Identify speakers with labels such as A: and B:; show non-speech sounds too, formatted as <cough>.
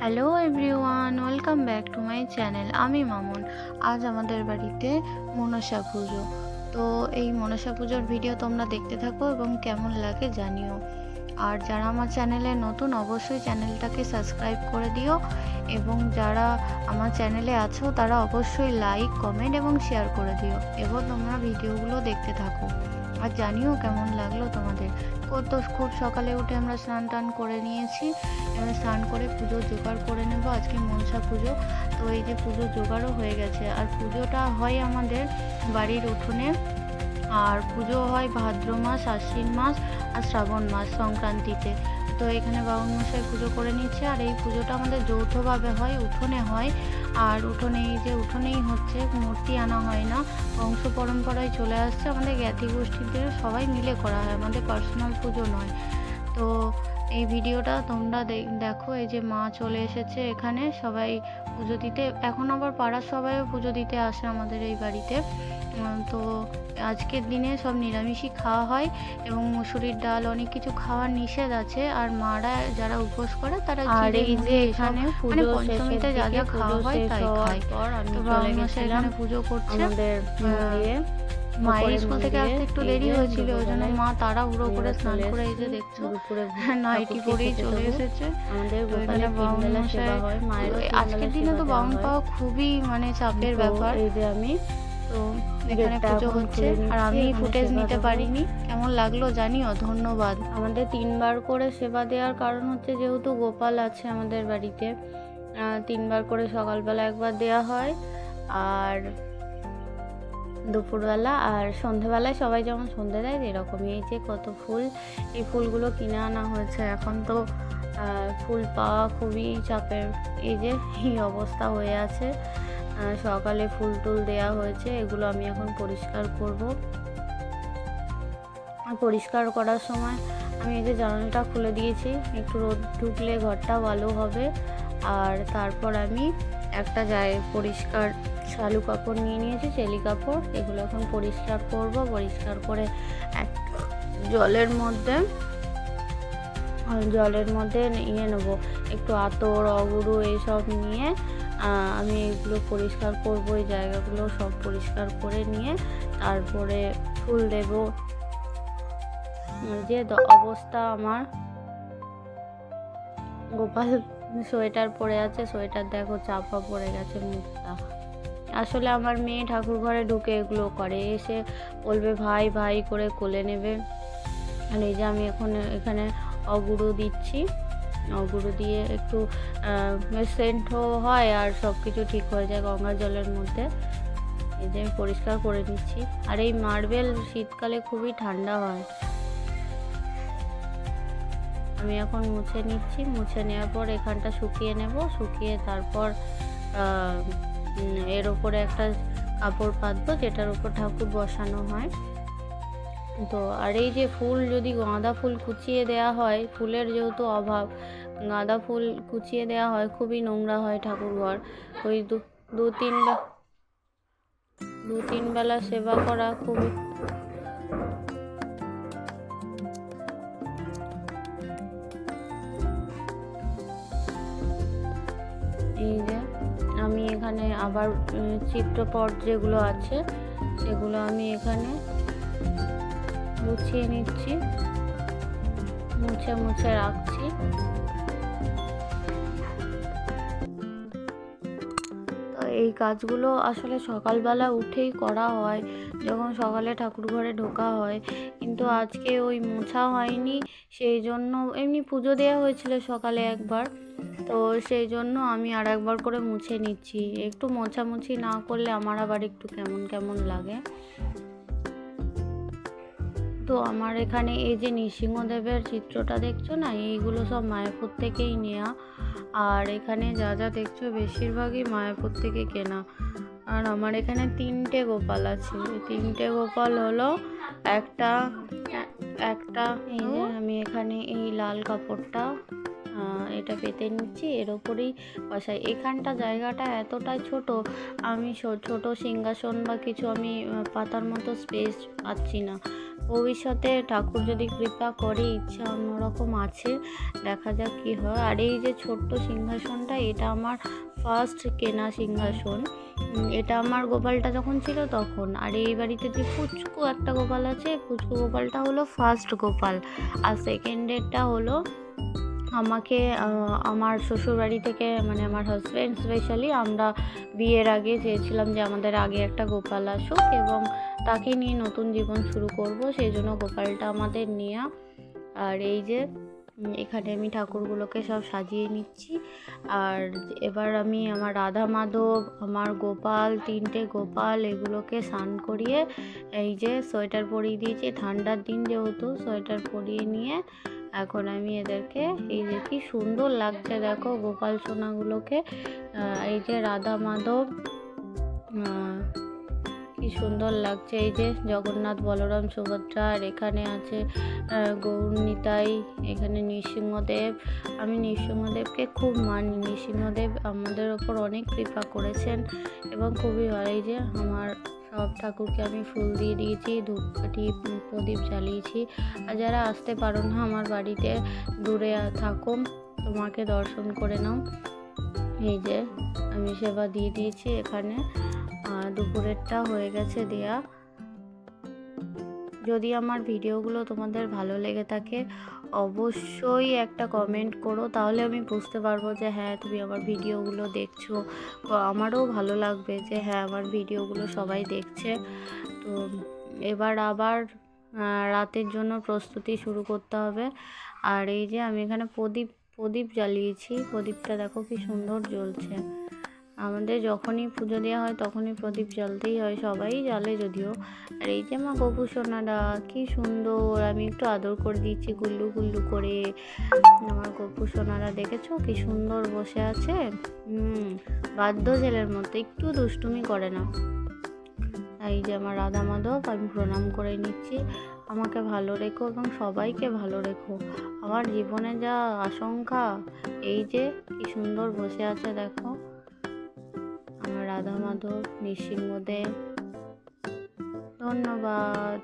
A: Hello everyone welcome back to my channel আমি মামুন। আজ আমাদের বাড়িতে মনসা পুজো। তো এই মনসা পুজোর ভিডিও তোমরা দেখতে থাকো এবং কেমন লাগে জানিও। আর যারা আমার চ্যানেলে নতুন, অবশ্যই চ্যানেলটাকে সাবস্ক্রাইব করে দিও এবং যারা আমার চ্যানেলে আছো, তারা অবশ্যই লাইক কমেন্ট এবং শেয়ার করে দিও। এবং তোমরা ভিডিওগুলো দেখতে থাকো। আর জানিও কেমন লাগল তোমাদের। কত খুব সকালে উঠে আমরা স্নান টান করে নিয়েছি। এবার স্নান করে পুজো জোগাড় করে নেব। আজকে মনসা পুজো। তো এই যে পুজো জোগাড়ও হয়ে গেছে। আর পুজোটা হয় আমাদের বাড়ির উঠোনে। আর পুজো হয় ভাদ্র মাস, আশ্বিন মাস আর শ্রাবণ মাস সংক্রান্তিতে। তো এখানে বাবুন মশাই পুজো করে নিচ্ছে, আর এই পুজোটা আমাদের যৌথভাবে হয়, উঠোনে হয়। আর উঠোনে এই যে উঠোনেই হচ্ছে, মূর্তি আনা হয় না, বংশ পরম্পরায় চলে আসছে। আমাদের জ্ঞাতি গোষ্ঠীদের সবাই মিলে করা হয়, আমাদের পার্সোনাল পুজো নয়। তো এই ভিডিওটা তোমরা দেখো, এই যে মা চলে এসেছে এখানে, সবাই পুজো দিতে, এখন আবার পাড়ার সবাইও পুজো দিতে আসে আমাদের এই বাড়িতে। তো আজকের দিনে সব নিরামিষই খাওয়া হয় এবং মুসুরির ডাল অনেক কিছু খাওয়ার নিষেধ আছে। আর মারা যারা উপোস করে তারা
B: আর এই যে এখানে
A: মানে পঞ্চমীতে যা যা খাওয়া হয় তাই খায়।
B: পর
A: তো বাবা মশাই এখানে পুজো করছে। মায়ের স্কুল থেকে আসতে একটু দেরি হয়েছিল ওই জন্য মা তারা উড়ো করে স্নান করে এই যে দেখছ। <laughs> নাইটি পরেই চলে এসেছে।
B: আমাদের
A: বাউন আজকের দিনে তো বাউন পাওয়া খুবই মানে চাপের ব্যাপার।
B: এই যে আমি
A: তো এখানে পুজো হচ্ছে। আর আমি ফুটেজ নিতে পারিনি। কেমন লাগল জানিও? ধন্যবাদ।
B: আমাদের তিনবার করে সেবা দেওয়ার কারণ হচ্ছে যেহেতু গোপাল আছে আমাদের বাড়িতে তিনবার করে সকালবেলা একবার দেওয়া হয়। আর দুপুরবেলা আর সন্ধেবেলায় সবাই যেমন সন্ধে দেয় এরকমই এই যে কত ফুল এই ফুলগুলো কিনে আনা হয়েছে। এখন তো ফুল পাওয়া খুবই চাপের। এই যে এই অবস্থা হয়ে আছে। সকালে ফুল টুল দেওয়া হয়েছে, এগুলো আমি এখন পরিষ্কার করব। পরিষ্কার করার সময় আমি এই যে জানালাটা খুলে দিয়েছি, একটু রোদ ঢুকলে ঘরটা ভালো হবে। আর তারপর আমি একটা যায় পরিষ্কার শালু কাপড় নিয়ে নিয়েছি, চেলি কাপড়, এগুলো এখন পরিষ্কার করব। পরিষ্কার করে এক জলের মধ্যে জলের মধ্যে ইয়ে নেব। একটু আতর, অগুরু এইসব নিয়ে আমি এগুলো পরিষ্কার করব, এই জায়গাগুলো সব পরিষ্কার করে নিয়ে তারপরে ফুল দেবো। যে অবস্থা আমার। গোপাল সোয়েটার পরে আছে, সোয়েটার দেখো চাপা পড়ে গেছে মুখটা। আসলে আমার মেয়ে ঠাকুর ঘরে ঢুকে এগুলো করে, এসে বলবে, ভাই ভাই, করে কোলে নেবে। আর এই যে আমি এখন এখানে অগুরু দিচ্ছি। অগুরু দিয়ে একটু সেন্টও হয় আর সব কিছু ঠিক হয়ে যায় গঙ্গা জলের মধ্যে। এই যে আমি পরিষ্কার করে নিচ্ছি। আর এই মার্বেল শীতকালে খুবই ঠান্ডা হয়। আমি এখন মুছে নিচ্ছি। মুছে নেওয়ার পর এখানটা শুকিয়ে নেব। শুকিয়ে তারপর এর ওপরে একটা কাপড় পাতবো যেটার উপর ঠাকুর বসানো হয়। তো আর এই যে ফুল যদি গাঁদা ফুল কুচিয়ে দেওয়া হয়, ফুলের যেহেতু অভাব, গাঁদা ফুল কুচিয়ে দেওয়া হয়, খুবই নোংরা হয় ঠাকুর ঘর ওই দু দু তিন দু তিন বেলা সেবা করা খুবই এই যে আমি এখানে আবার চিত্রপট যেগুলো আছে, সেগুলো আমি এখানে গুছিয়ে নিচ্ছি। মুছে মুছে রাখছি। এই কাজগুলো আসলে সকালবেলা উঠেই করা হয়, যখন সকালে ঠাকুর ঘরে ঢোকা হয়। কিন্তু আজকে ওই মোছা হয়নি, সেই জন্য এমনি পুজো দেওয়া হয়েছিল সকালে একবার। তো সেই জন্য আমি আর একবার করে মুছে নিচ্ছি। একটু মোছামুছি না করলে আমার আবার একটু কেমন কেমন লাগে? তো আমার এখানে এই যে নৃসিংহদেবের চিত্রটা দেখছ না? এইগুলো সব মায়াপুর থেকেই নেওয়া আর এখানে যা যা দেখছ বেশিরভাগই মায়াপুর থেকে কেনা। আর আমার এখানে তিনটে গোপাল আছে। তিনটে গোপাল হলো একটা একটা এই যে আমি এখানে এই লাল কাপড়টা এটা পেতে নিচ্ছি। এর ওপরেই বসাই। এখানটা জায়গাটা এতটাই ছোট আমি ছোট সিংহাসন বা কিছু আমি পাতার মতো স্পেস পাচ্ছি না। ভবিষ্যতে ঠাকুর যদি কৃপা করে, ইচ্ছা অন্যরকম আছে, দেখা যাক কী হয়। আর এই যে ছোট্ট সিংহাসনটা, এটা আমার ফার্স্ট কেনা সিংহাসন। এটা আমার গোপালটা যখন ছিল তখন। আর এই বাড়িতে যে পুচকু, একটা গোপাল আছে, পুচকু গোপালটা হলো ফার্স্ট গোপাল। আর সেকেন্ডেরটা হলো আমাকে আমার শ্বশুরবাড়ি থেকে মানে আমার হাজব্যান্ড স্পেশালি আমরা বিয়ের আগে চেয়েছিলাম যে আমাদের আগে একটা গোপাল আসুক এবং তাকে নিয়ে নতুন জীবন শুরু করব, সেই জন্য গোপালটা আমাদের নেওয়া আর এই যে এখানে আমি ঠাকুরগুলোকে সব সাজিয়ে নিচ্ছি। আর এবার আমি আমার রাধা মাধব, আমার গোপাল, তিনটে গোপাল এগুলোকে স্নান করিয়ে, এই যে সোয়েটার পরিয়ে দিয়েছি। ঠান্ডার দিন যেহেতু, সোয়েটার পরিয়ে নিয়ে এখন আমি এদেরকে এই যে কি সুন্দর লাগছে দেখো গোপাল সোনাগুলোকে এই যে রাধা মাধব কি সুন্দর লাগছে। এই যে জগন্নাথ বলরাম সুভদ্রা আর এখানে আছে আহ, গৌরনিতাই এখানে নৃসিংহদেব। আমি নৃসিংহদেবকে খুব মানি। নৃসিংহদেব আমাদের ওপর অনেক কৃপা করেছেন এবং খুবই ভালো। এই যে আমার সব ঠাকুরকে আমি ফুল দিয়ে দিয়েছি ধূপকাঠি প্রদীপ জ্বালিয়েছি। আর যারা আসতে পারো না আমার বাড়িতে, দূরে থাকো, তোমাকে দর্শন করে নাও। এই যে, আমি সেবা দিয়ে দিয়েছি এখানে। দুপুরেরটা হয়ে গেছে দেয়া। যদি আমার ভিডিওগুলো তোমাদের ভালো লেগে থাকে, অবশ্যই একটা কমেন্ট করো, তাহলে আমি বুঝতে পারব যে হ্যাঁ তুমি আমার ভিডিওগুলো দেখছ। আমারও ভালো লাগবে যে হ্যাঁ আমার ভিডিওগুলো সবাই দেখছে। তো এবার আবার রাতের জন্য প্রস্তুতি শুরু করতে হবে। আর এই যে আমি এখানে প্রদীপ প্রদীপ জ্বালিয়েছি। প্রদীপটা দেখো কি সুন্দর জ্বলছে। আমাদের যখনই পুজো দেওয়া হয় তখনই প্রদীপ জ্বালতেই হয়, সবাই জ্বালে যদিও। আর এই যে মা গপু সোনারা, কি সুন্দর, আমি একটু আদর করে দিচ্ছি গুল্লু গুল্লু করে। আমার গপু সোনারা দেখেছ কি সুন্দর বসে আছে? হুম বাধ্য ছেলের মতো, একটু দুষ্টুমি করে না। এই যে আমার রাধা মাধব, আমি প্রণাম করে নিচ্ছি। আমাকে ভালো রেখো এবং সবাইকে ভালো রেখো। আমার জীবনে যা আশঙ্কা, এই যে কি সুন্দর বসে আছে দেখো। আমার রাধা মাধব নৃসিংহদেব ধন্যবাদ।